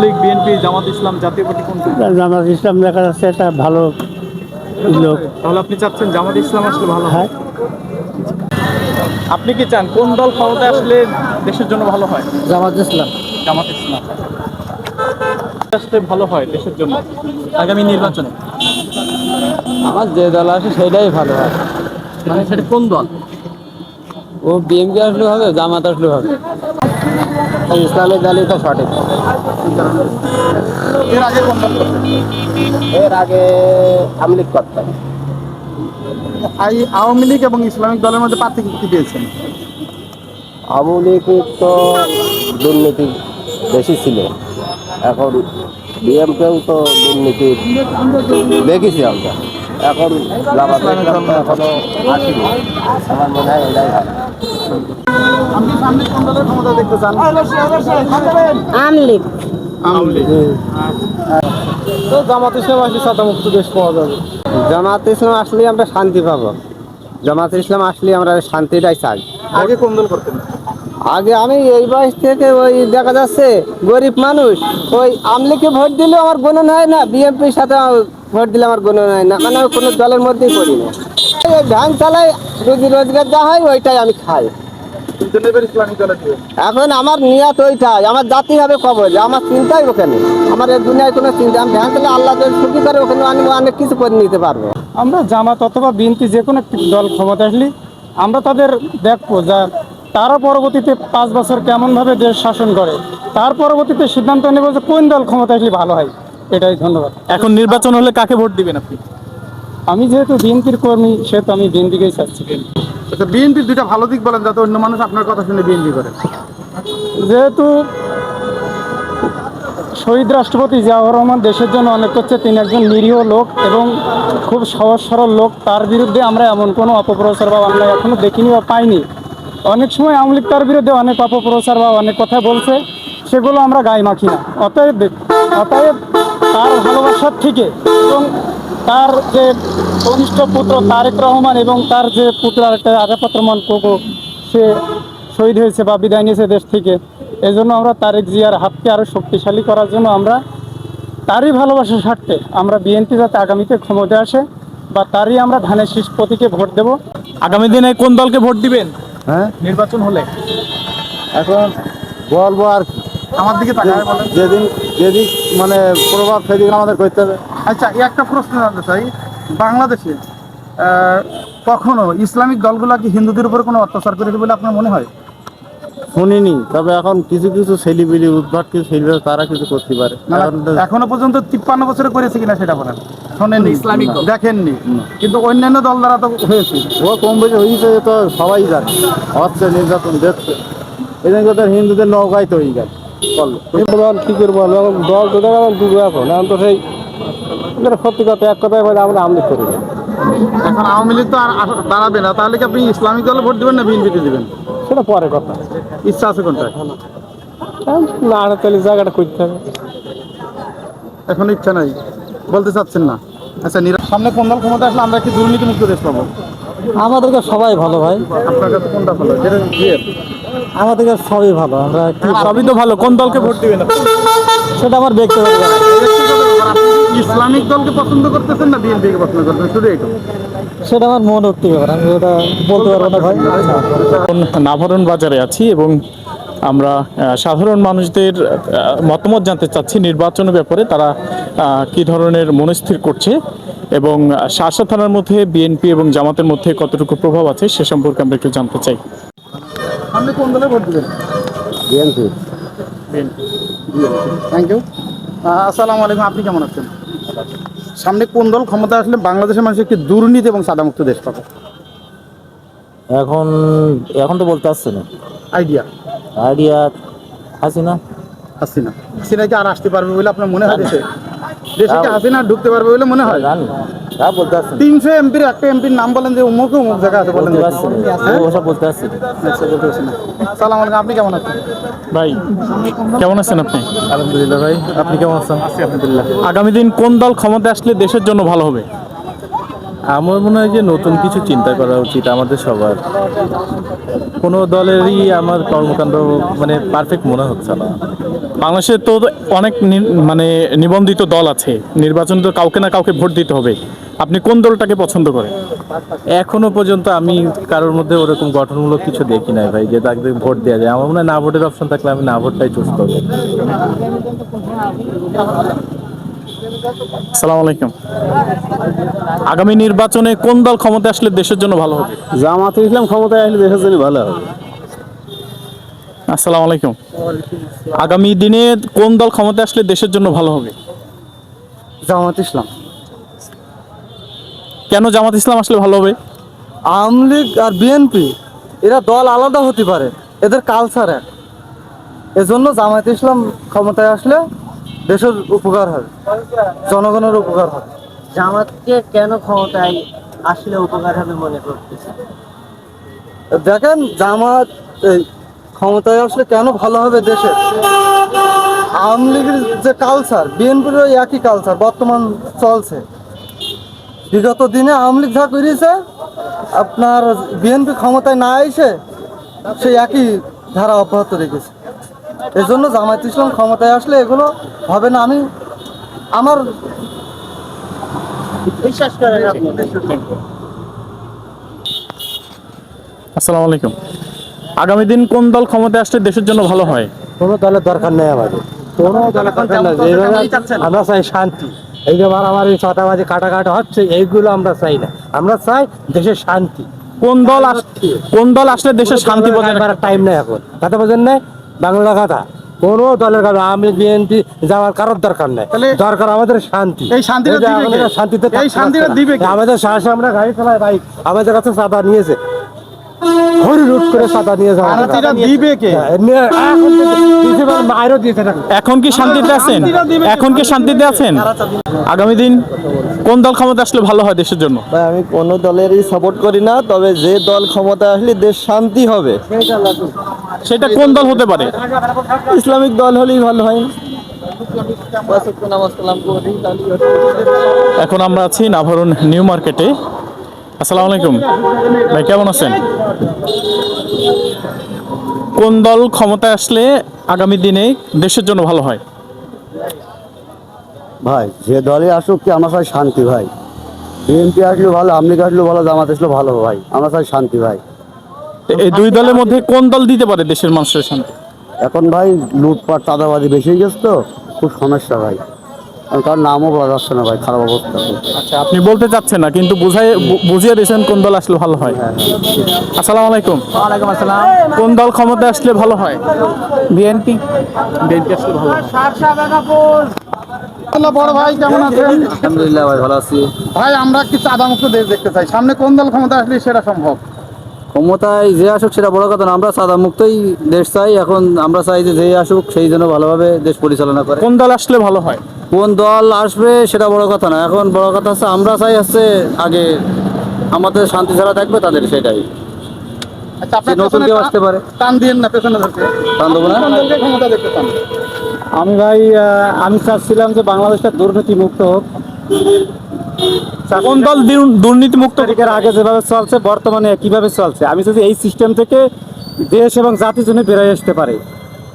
লীগ বিএনপি জামাত ইসলাম জাতীয় পার্টি কোনটা? জামাত ইসলাম দেখা যাচ্ছে একটা ভালো লোক। তাহলে আপনি চাচ্ছেন জামাত ইসলাম আসলে ভালো হয়? হ্যাঁ। আপনি কি চান কোন দল ক্ষমতায় আসলে দেশের জন্য ভালো হয়? জামাত ইসলাম। জামাত ইসলাম। আসলে ভালো হয় দেশের জন্য আগামী নির্বাচনে? আমার যে দল আছে সেটাই ভালো হয়। মানে সেটা কোন দল? ও বিএমকে আসলে হবে জামাত আসলে হবে। ইসলামী দলই তো সঠিক। এর আগে কোন দল করতেন? এর আগে আমলিক করতাম এই আওয়ামী লীগ এবং ইসলামিক দলের মধ্যে পার্থক্য কি পেয়েছেন? আওয়ামী লীগ তো দুর্নীতি বেশি ছিল। এখন বিএমকেও তো দুর্নীতি দেখেছি আমরা। এখন এখনও আসেনি। আমার মনে হয় এটাই ভালো আপনি তো জামাত ইসলাম আসলে সাদামুক্ত দেশ পাওয়া যাবে। জামাত ইসলাম আসলে আমরা শান্তি পাবো। জামাত ইসলাম আসলে আমরা শান্তিটাই চাই। আগে কোন দল করতেন? আগে আমি এই বয়স থেকে ওই দেখা যাচ্ছে গরিব মানুষ। ওই আমলিকে ভোট দিলে আমার গণন হয় না বিএনপির সাথে ভোট দিলে আমার গণন হয় না। মানে কোনো দলের মধ্যেই করি না। এই ভ্যান চালাই রুজি রোজগার যা হয় ওইটাই আমি খাই। এখন আমার নিয়াত ওইটাই আমার জাতি হবে কবজ আমার চিন্তাই ওখানে। আমার এই দুনিয়ায় কোনো চিন্তা আমি ভ্যান চালাই আল্লাহ সুখী করে ওখানে আমি অনেক কিছু করে নিতে পারব। আমরা জামাত অথবা বিএনপি যে কোনো একটি দল ক্ষমতা আসলে আমরা তাদের দেখব যা তারা পরবর্তীতে পাঁচ বছর কেমনভাবে দেশ শাসন করে তার পরবর্তীতে সিদ্ধান্ত নেব যে কোন দল ক্ষমতা আসলে ভালো হয়। এটাই ধন্যবাদ। এখন নির্বাচন হলে কাকে ভোট দিবেন আপনি? আমি যেহেতু বিএনপির কর্মী সেহেতু আমি বিএনপিকেই চাচ্ছি। আচ্ছা বিএনপির দুইটা ভালো দিক বলেন যাতে অন্য মানুষ আপনার কথা শুনে বিএনপি করে। যেহেতু শহীদ রাষ্ট্রপতি জিয়াউর রহমান দেশের জন্য অনেক করছে তিনি একজন নিরীহ লোক এবং খুব সহজ সরল লোক। তার বিরুদ্ধে আমরা এমন কোনো অপপ্রচার বা আমরা এখনও দেখিনি বা পাইনি। অনেক সময় আওয়ামী লীগ তার বিরুদ্ধে অনেক অপপ্রচার বা অনেক কথা বলছে সেগুলো আমরা গায়ে মাখি না। অতএব অতএব তার ভালোবাসার থেকে এবং তার যে কনিষ্ঠ পুত্র তারেক রহমান এবং তার যে পুত্র আরেকটা আজাপাত্রমান কোকো সে শহীদ হয়েছে বা বিদায় নিয়েছে দেশ থেকে। এই জন্য আমরা তারেক জিয়ার হাতকে আরও শক্তিশালী করার জন্য আমরা তারই ভালোবাসার স্বার্থে আমরা বিএনপি যাতে আগামীতে ক্ষমতায় আসে বা তারই আমরা ধানের শীষ প্রতীকে ভোট দেব। আগামী দিনে কোন দলকে ভোট দিবেন? হ্যাঁ? নির্বাচন হলে। এখন বলব আর কি। আমার দিকে তাকায় বলেন। যেদিন যেদিন মানে প্রভাব সেদিন আমাদের করতে হবে। আচ্ছা একটা প্রশ্ন জানতে চাই। বাংলাদেশে কখনো ইসলামিক দলগুলা কি হিন্দুদের উপর কোনো অত্যাচার করেছে বলে আপনার মনে হয়? শুনিনি তবে এখন কিছু কিছু ছেলিবিলি উদ্ভাট কিছু ছেলিবিলি তারা কিছু করতে পারে। না, এখনও পর্যন্ত তিপ্পান্ন বছরে করেছে কিনা সেটা বলেন। শোনেননি ইসলামিক দেখেননি। কিন্তু অন্যান্য দল দ্বারা তো হয়েছে। ও কম বেশি হয়েছে তো সবাই জানে। হচ্ছে নির্যাতন দেখছে। এদিন তো হিন্দুদের নৌকায় তো হয়ে গেল বল কি করব দল তো দেখা দুটো এখন এখন তো সেই সত্যি কথা এক কথায় আমরা করি। এখন আওয়ামী লীগ তো আর দাঁড়াবে না তাহলে কি আপনি ইসলামিক দলে ভোট দিবেন না বিএনপিতে দিবেন? সেটা পরে কথা। ইচ্ছা আছে কোনটা না জায়গাটা করতে হবে। এখন ইচ্ছা নাই বলতে চাচ্ছেন না। আচ্ছা সামনে কোন দল ক্ষমতা আসলে আমরা কি দুর্নীতি মুক্ত দেশ পাবো? আমাদেরকে সবাই ভালো ভাই আপনার কাছে কোনটা ভালো যেটা বিএফ আমাদেরকে সবই ভালো আমরা সবই তো ভালো কোন দলকে ভোট দিবেন না সেটা আমার দেখতে হবে ব্যক্তিগত ইসলামিক দলকে পছন্দ করতেছেন না বিএনপি কে পছন্দ করতেছেন শুধু সেটা আমার মনোক্তি ব্যাপার আমি ওটা বলতে পারব না ভাই নাভারণ বাজারে আছি এবং আমরা সাধারণ মানুষদের মতামত জানতে চাচ্ছি নির্বাচনের ব্যাপারে তারা কি ধরনের মনস্থির করছে এবং শাসা থানার মধ্যে বিএনপি এবং জামাতের মধ্যে কতটুকু প্রভাব আছে সে সম্পর্কে আমরা একটু জানতে চাই। আপনি কোন দলে ভোট দিবেন? বিএনপি। থ্যাংক ইউ আসসালামু আলাইকুম আপনি কেমন আছেন? সামনে কোন দল ক্ষমতা আসলে বাংলাদেশের মানুষ একটি দুর্নীতি এবং সাদামুক্ত দেশ পাবে? এখন এখন তো বলতে আসছে না। Idea idea Hasina. Hasina. Hasina কি আর আসতে পারবে বলে আপনার মনে হয় দেশে? দেশে কি হাসিনা ঢুকতে পারবে বলে মনে হয়? জানি। তা বলতে আসছে তিনশো এমপির একটা এমপির নাম বলেন যে অমুক অমুক জায়গা আছে বলেন ওসব বলতে আসছে আচ্ছা, সালাম আলাইকুম আপনি কেমন আছেন? ভাই কেমন আছেন আপনি? আলহামদুলিল্লাহ ভাই আপনি কেমন আছেন? আছি আলহামদুলিল্লাহ। আগামী দিন কোন দল ক্ষমতা আসলে দেশের জন্য ভালো হবে? আমার মনে হয় যে নতুন কিছু চিন্তা করা উচিত আমাদের সবার। কোনো দলেরই আমার কর্মকাণ্ড মানে পারফেক্ট মনে হচ্ছে না। বাংলাদেশে তো অনেক মানে নিবন্ধিত দল আছে, নির্বাচন তো কাউকে না কাউকে ভোট দিতে হবে। আপনি কোন দলটাকে পছন্দ করেন? এখনও পর্যন্ত আমি কারোর মধ্যে ওরকম গঠনমূলক কিছু দেখি নাই ভাই, যে তাকে ভোট দেওয়া যায়। আমার মনে হয় না ভোটের অপশন থাকলে আমি না ভোটটাই চুজ করব। আসসালামু আলাইকুম। আগামী নির্বাচনে কোন দল ক্ষমতা আসলে দেশের জন্য ভালো হবে? জামাত ইসলাম ক্ষমতায় আসলে দেশের জন্য ভালো হবে। আসসালামু আলাইকুম। আগামী দিনে কোন দল ক্ষমতা আসলে দেশের জন্য ভালো হবে? জামাত ইসলাম। কেন জামাত ইসলাম আসলে ভালো হবে? আওয়ামী লীগ আর বিএনপি এরা দল আলাদা হতে পারে। এদের কালচার এক। এজন্য জামায়াত ইসলাম ক্ষমতায় আসলে দেশের উপকার হবে জনগণের উপকার হবে জামাতকে কেন ক্ষমতায় আসলে উপকার হবে মনে করতেছে দেখেন জামাত ক্ষমতায় আসলে কেন ভালো হবে দেশে? আওয়ামী লীগের যে কালচার বিএনপির একই কালচার বর্তমান চলছে। বিগত দিনে আওয়ামী লীগ যা করেছে আপনার বিএনপি ক্ষমতায় না এসে সেই একই ধারা অব্যাহত রেখেছে। এজন্য জামায়াত ইসলাম ক্ষমতায় আসলে এগুলো হবে না। আমি আমার বিশ্বাস করেন আপনি। আসসালামু আলাইকুম। আগামী দিন কোন দল ক্ষমতায় আসলে দেশের জন্য ভালো হয়? কোনো দলের দরকার নেই আমাদের। কোনো দলের দরকার নেই। আমরা চাই শান্তি। এই যে মারামারি ছটাবাজি কাটাকাটা হচ্ছে এইগুলো আমরা চাই না। আমরা চাই দেশের শান্তি। কোন দল আস কোন দল আসলে দেশের শান্তি বজায় রাখবে? টাইম নেই এখন। কথা বোঝেন নাই? বাংলা কথা। কোনো দলের কারণ আমি বিএনপি যাওয়ার কারোর দরকার নেই। দরকার আমাদের শান্তি। এই শান্তিতে এই শান্তিটা দিবে আমাদের সাহসে আমরা গাড়ি চালাই বাইক আমাদের কাছে সাদা নিয়েছে। হরি রুট করে চাঁদা নিয়ে দিবে কে? মায়েরও দিয়েছে না। এখন কি শান্তিতে আছেন? এখন কি শান্তিতে আছেন? আগামী দিন কোন দল ক্ষমতা আসলে ভালো হয় দেশের জন্য? ভাই আমি কোনো দলেরই সাপোর্ট করি না তবে যে দল ক্ষমতায় আসলে দেশ শান্তি হবে। সেটা কোন দল হতে পারে? ইসলামিক দল হলেই ভালো হয়। এখন আমরা আছি নাভারুন নিউ মার্কেটে। আসসালামু আলাইকুম। ভাই কেমন আছেন? কোন দল ক্ষমতায় আসলে আগামী দিনে দেশের জন্য ভালো হয়? ভাই যে দলে আসুক কি আমরা চাই শান্তি ভাই? বিএনপি আসলেও ভালো আমলিগ আসলেও ভালো জামাত আসলেও ভালো ভাই আমরা চাই শান্তি ভাই। এই দুই দলের মধ্যে কোন দল দিতে পারে দেশের মানুষের শান্তি এখন ভাই লুটপাট চাঁদাবাজি বেশি হয়ে গেছে তো খুব সমস্যা ভাই। কারণ নামও বলা যাচ্ছে না ভাই খারাপ অবস্থা। আচ্ছা আপনি বলতে চাচ্ছেন না কিন্তু বুঝাই বুঝিয়ে দিয়েছেন কোন দল আসলে ভালো হয়। আসসালামু আলাইকুম। ওয়ালাইকুম আসসালাম। কোন দল ক্ষমতায় আসলে ভালো হয়? বিএনপি বিএনপি আসলে ভালো হয়। বড় ভাই কেমন আছেন? আলহামদুলিল্লাহ ভাই ভালো আছি। ভাই আমরা কি চাঁদামুক্ত দেশ দেখতে চাই। সামনে কোন দল ক্ষমতা আসলে সেটা সম্ভব? ক্ষমতায় যে আসুক সেটা বড় কথা না আমরা সাদা মুক্তই দেশ চাই। এখন আমরা চাই যে যে আসুক সেই জন্য ভালোভাবে দেশ পরিচালনা করে। কোন দল আসলে ভালো হয়? কোন দল আসবে সেটা বড় কথা না। এখন বড় কথা হচ্ছে আমরা চাই হচ্ছে আগে আমাদের শান্তি ছাড়া থাকবে তাদের সেটাই। নতুন কেউ আসতে পারে। টান দিয়েন না পেছনে ধরতে? টান দেবো না? ক্ষমতা দেখতে চান আমি ভাই আমি চাচ্ছিলাম যে বাংলাদেশটা দুর্নীতি মুক্ত হোক। কোন দল দুর- দুর্নীতিমুক্ত তারিখের আগে যেভাবে চলছে বর্তমানে কীভাবে চলছে? আমি যদি এই সিস্টেম থেকে দেশ এবং জাতির জন্য বেরিয়ে আসতে পারে।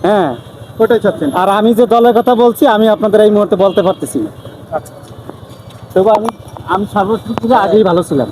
হ্যাঁ। ওটাই চাচ্ছেন। আর আমি যে দলের কথা বলছি আমি আপনাদের এই মুহূর্তে বলতে পারতেছি না। তবু আমি আমি সর্বশেষ থেকে আগেই ভালো ছিলাম।